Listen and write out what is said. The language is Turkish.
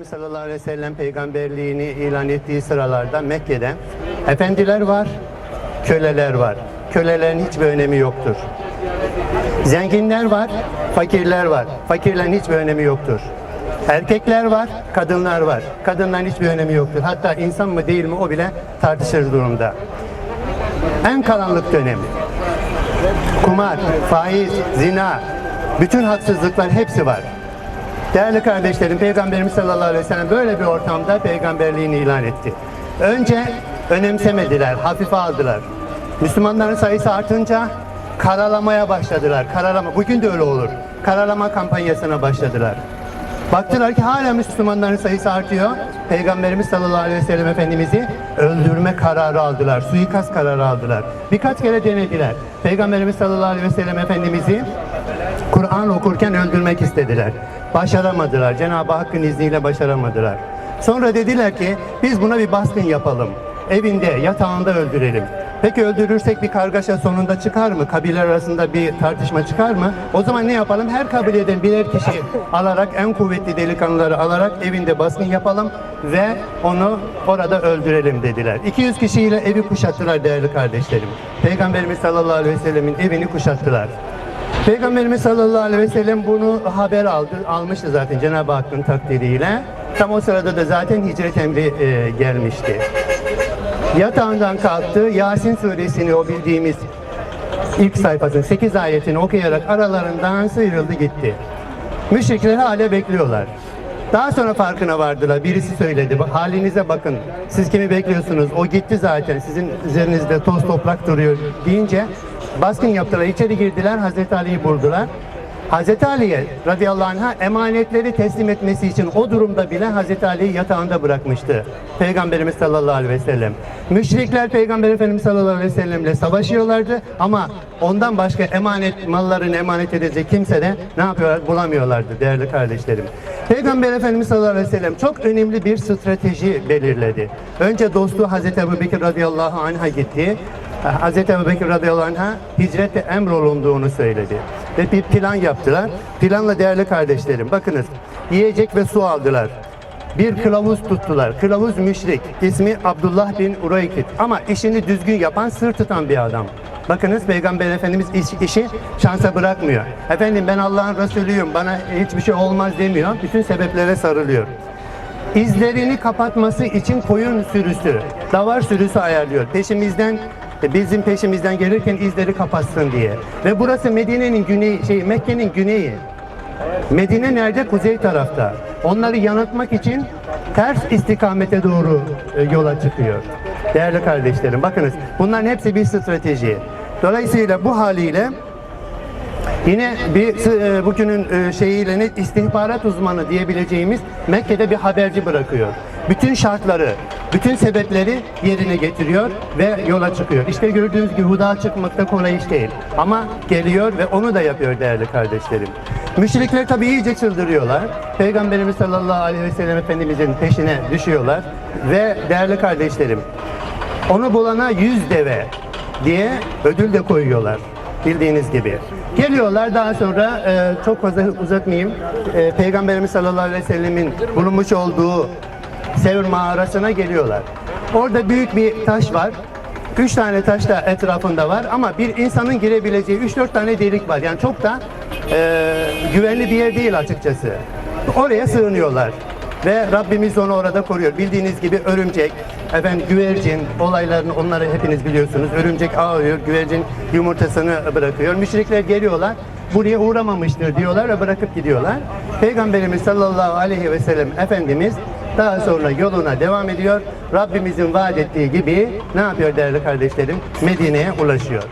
aleyhi ve sellem peygamberliğini ilan ettiği sıralarda Mekke'de efendiler var, köleler var. Kölelerin hiçbir önemi yoktur. Zenginler var, fakirler var. Fakirlerin hiçbir önemi yoktur. Erkekler var, kadınlar var. Kadınların hiçbir önemi yoktur. Hatta insan mı değil mi o bile tartışır durumda. En karanlık dönem. Kumar, faiz, zina, bütün haksızlıklar hepsi var. Değerli kardeşlerim, Peygamberimiz sallallahu aleyhi ve sellem böyle bir ortamda peygamberliğini ilan etti. Önce önemsemediler, hafife aldılar. Müslümanların sayısı artınca karalamaya başladılar. Karalama, bugün de öyle olur. Karalama kampanyasına başladılar. Baktılar ki hala Müslümanların sayısı artıyor. Peygamberimiz sallallahu aleyhi ve sellem Efendimiz'i öldürme kararı aldılar. Suikast kararı aldılar. Birkaç kere denediler. Peygamberimiz sallallahu aleyhi ve sellem Efendimiz'i Kur'an okurken öldürmek istediler. Başaramadılar. Cenab-ı Hakk'ın izniyle başaramadılar. Sonra dediler ki biz buna bir baskın yapalım. Evinde, yatağında öldürelim. Peki öldürürsek bir kargaşa sonunda çıkar mı? Kabileler arasında bir tartışma çıkar mı? O zaman ne yapalım? Her kabileden birer kişi alarak, en kuvvetli delikanlıları alarak evinde baskın yapalım ve onu orada öldürelim dediler. 200 kişiyle evi kuşattılar değerli kardeşlerim. Peygamberimiz sallallahu aleyhi ve sellemin evini kuşattılar. Peygamberimiz sallallahu aleyhi ve sellem bunu haber aldı, almıştı zaten Cenab-ı Hakk'ın takdiriyle. Tam o sırada da zaten hicret emri e, gelmişti. Yatağından kalktı, Yasin suresini o bildiğimiz ilk sayfasının 8 ayetini okuyarak aralarından sıyrıldı gitti. Müşrikler hala bekliyorlar. Daha sonra farkına vardılar. Birisi söyledi. "Bak, Halinize bakın. Siz kimi bekliyorsunuz? O gitti zaten. Sizin üzerinizde toz toprak duruyor deyince baskın yaptılar. İçeri girdiler. Hazreti Ali'yi buldular. Hazreti Ali'ye radıyallahu anh'a emanetleri teslim etmesi için o durumda bile Hazreti Ali'yi yatağında bırakmıştı. Peygamberimiz sallallahu aleyhi ve sellem. Müşrikler Peygamber Efendimiz sallallahu aleyhi ve sellemle savaşıyorlardı ama ondan başka emanet mallarını emanet edecek kimse de ne yapıyorlar bulamıyorlardı değerli kardeşlerim. Peygamber Efendimiz sallallahu aleyhi ve sellem çok önemli bir strateji belirledi. Önce dostu Hazreti Ebu Bekir radıyallahu anh'a gitti. Hz. Ebu Bekir radıyallahu anh'a hicrette emrolunduğunu söyledi. Ve bir plan yaptılar. Planla değerli kardeşlerim bakınız yiyecek ve su aldılar. Bir kılavuz tuttular. Kılavuz müşrik. İsmi Abdullah bin Ureykit. Ama işini düzgün yapan, sır tutan bir adam. Bakınız Peygamber Efendimiz iş- işi şansa bırakmıyor. Efendim ben Allah'ın Resulüyüm, bana hiçbir şey olmaz demiyor. Bütün sebeplere sarılıyor. İzlerini kapatması için koyun sürüsü, davar sürüsü ayarlıyor. Peşimizden bizim peşimizden gelirken izleri kapatsın diye. Ve burası Medine'nin güneyi, şey Mekke'nin güneyi. Medine nerede? Kuzey tarafta. Onları yanıltmak için ters istikamete doğru e, yola çıkıyor. Değerli kardeşlerim bakınız bunların hepsi bir strateji. Dolayısıyla bu haliyle Yine bir e, bugünün e, şeyiyle ne istihbarat uzmanı diyebileceğimiz Mekke'de bir haberci bırakıyor. Bütün şartları, bütün sebepleri yerine getiriyor ve yola çıkıyor. İşte gördüğünüz gibi huda çıkmak da kolay iş değil. Ama geliyor ve onu da yapıyor değerli kardeşlerim. Müşrikler tabii iyice çıldırıyorlar. Peygamberimiz sallallahu aleyhi ve sellem Efendimizin peşine düşüyorlar. Ve değerli kardeşlerim, onu bulana yüz deve diye ödül de koyuyorlar. Bildiğiniz gibi. Geliyorlar daha sonra e, çok fazla uzatmayayım. E, Peygamberimiz sallallahu aleyhi ve sellemin bulunmuş olduğu Sevr mağarasına geliyorlar. Orada büyük bir taş var. Üç tane taş da etrafında var ama bir insanın girebileceği üç dört tane delik var. Yani çok da e, güvenli bir yer değil açıkçası. Oraya sığınıyorlar. Ve Rabbimiz onu orada koruyor. Bildiğiniz gibi örümcek, efendim güvercin olaylarını onları hepiniz biliyorsunuz. Örümcek ağlıyor, güvercin yumurtasını bırakıyor. Müşrikler geliyorlar. Buraya uğramamıştır diyorlar ve bırakıp gidiyorlar. Peygamberimiz sallallahu aleyhi ve sellem Efendimiz daha sonra yoluna devam ediyor. Rabbimizin vaat ettiği gibi ne yapıyor değerli kardeşlerim? Medine'ye ulaşıyor.